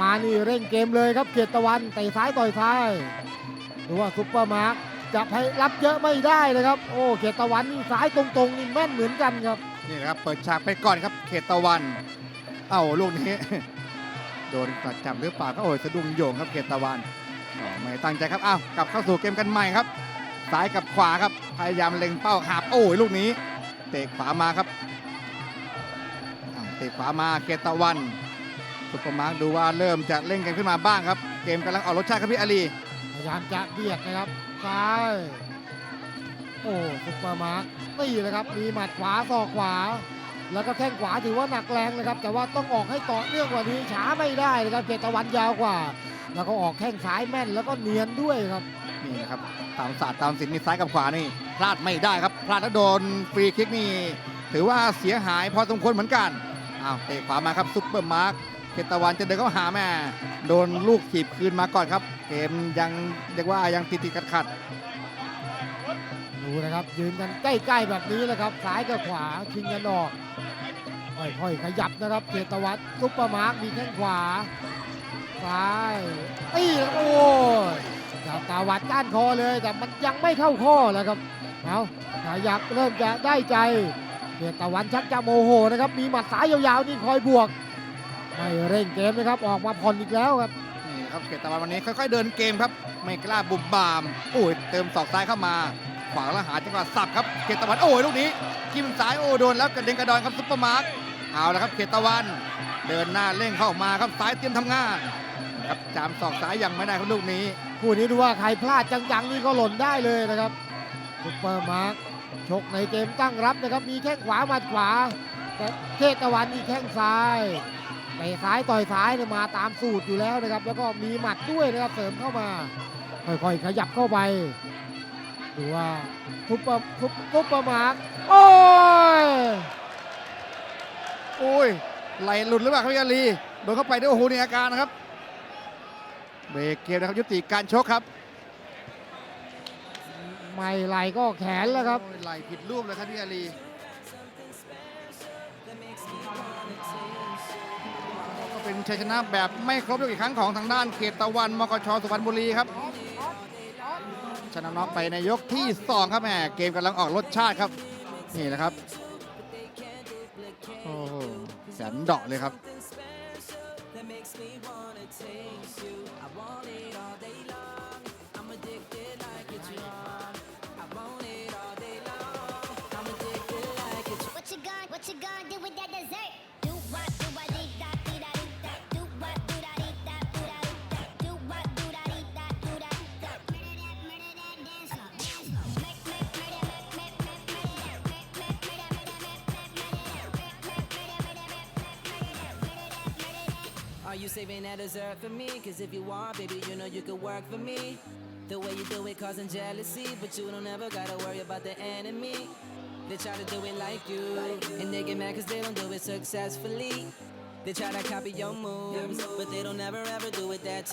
มานี่เร่งเกมเลยครับเกียรติตะวันเตะซ้ายต่อยซ้ายดูว่าซุปเปอร์มาร์คจะให้รับเยอะไม่ได้เลยครับโอ้เกียรติตะวันนี่ซ้ายตรงๆนี่แม่นเหมือนกันครับนี่นะครับเปิดฉากไปก่อนครับเขตตะวัน เอ้าลูกนี้ โดนกระจับหรือเปล่าก็โอ้ยสะดุ้งโยงครับเขตตะวันอ๋อไม่ตั้งใจครับอ้าวกลับเข้าสู่เกมกันใหม่ครับซ้ายกับขวาครับพยายามเล็งเป้าหาบโอ้ยลูกนี้ เตะขวามาครับอ้าวเตะขวามาเขตตะวัน ซุปเปอร์มาร์คดูว่าเริ่มจะเล่นกันขึ้นมาบ้างครับ เกมกำลังออกรสชาติครับพี่อาลีพยายามจะเบียดนะครับซ้ายโอ้ซุปเปอร์มาร์คนี่เลยครับมีหมัดขวาศอกขวา แล้วก็แข้งขวาถือว่าหนักแรงนะครับ แต่ว่าต้องออกให้ต่อเนื่องกว่านี้ช้าไม่ได้นะครับเจตวันยาวกว่า แล้วก็ออกแข้งซ้ายแม่นแล้วก็เนียนด้วยครับนี่นะครับตามศาสตร์ตามศิลป์นี่ซ้ายกับขวานี่พลาดไม่ได้ครับ พลาดแล้วโดนฟรีคิกนี่ถือว่าเสียหายพอสมควรเหมือนกันอ้าวเตะขวามาครับซุปเปอร์มาร์ค เกตตะวันจะเดินเข้าหาแม่โดนลูกถีบคืนมาก่อนครับ เกมยังเรียกว่ายังติดติดขัดขัดดูนะครับ ยืนกันใกล้ๆแบบนี้แหละครับซ้ายกับขวาชิงกันออกค่อยๆขยับนะครับเจตวันซุปเปอร์มาร์คมีแข้งขวาซ้ายตีโอ้ยดาวตาวัดก้านคอเลย แต่มันยังไม่เข้าข้อแล้วครับเอาขยับเริ่มจะได้ใจเจตวันชักจะโมโหนะครับ มีหมัดซ้ายยาวๆนี่คอยบวก ไม่เร่งเกมนะครับออกมาผ่อนอีกแล้วครับๆนี่ครับเกตตะวันวันนี้ค่อยๆเดินเกมครับ ไม่กล้าบุบบามโอ้ยเติมศอกซ้ายเข้ามา ขวางแล้วหาจังหวะสับครับเกตตะวันโอ้ยลูกนี้จิ้มซ้ายโอ้โดนแล้วกระเด็นกระดอนครับซุปเปอร์มาร์คเอาละครับเกตตะวัน เดินหน้าเร่งเข้ามาครับซ้ายเตรียมทำงานครับจามศอกซ้ายยังไม่ได้ครับลูกนี้คู่นี้ดูว่าใครพลาดจังๆนี่ก็หล่นได้เลยนะครับซุปเปอร์มาร์คชกในเกมตั้งรับนะครับมีแข้งขวาหมัดขวาแต่เทศตะวันนี่แข้งซ้ายเตะซ้ายต่อยซ้ายเนี่ยมาตามสูตรอยู่แล้วนะครับ แล้วก็มีหมัดด้วยนะครับเสริมเข้ามา ค่อยๆขยับเข้าไปดูว่าซุปเปอร์ซุปซุปเปอร์มาร์คโอ้ยโอ้ยไหลหลุดหรือเปล่าครับพี่อาลีโดนเข้าไปด้วยโอ้โหนี่อาการนะครับเบรกเกมนะครับยุติการชกครับ ไม่ไหลก็แขนแล้วครับโอ้ยไหลผิดรูปเลยครับพี่อาลี เป็นชัยชนะแบบไม่ครบยกอีกครั้งของทางด้านเขตตะวันมกชสุพรรณบุรีครับ ชนะน็อกไปในยกที่ 2 ครับแหมเกมกำลังออกรสชาติครับ นี่นะครับโอ้โหแสนเดาะเลยครับ What you Are you saving that dessert for me? Cause if you want, baby, you know you could work for me. The way you do it causing jealousy, but you don't ever gotta worry about the enemy. They try to do it like you, and they get mad cause they don't do it successfully. They try to copy your moves, but they don't ever ever do it that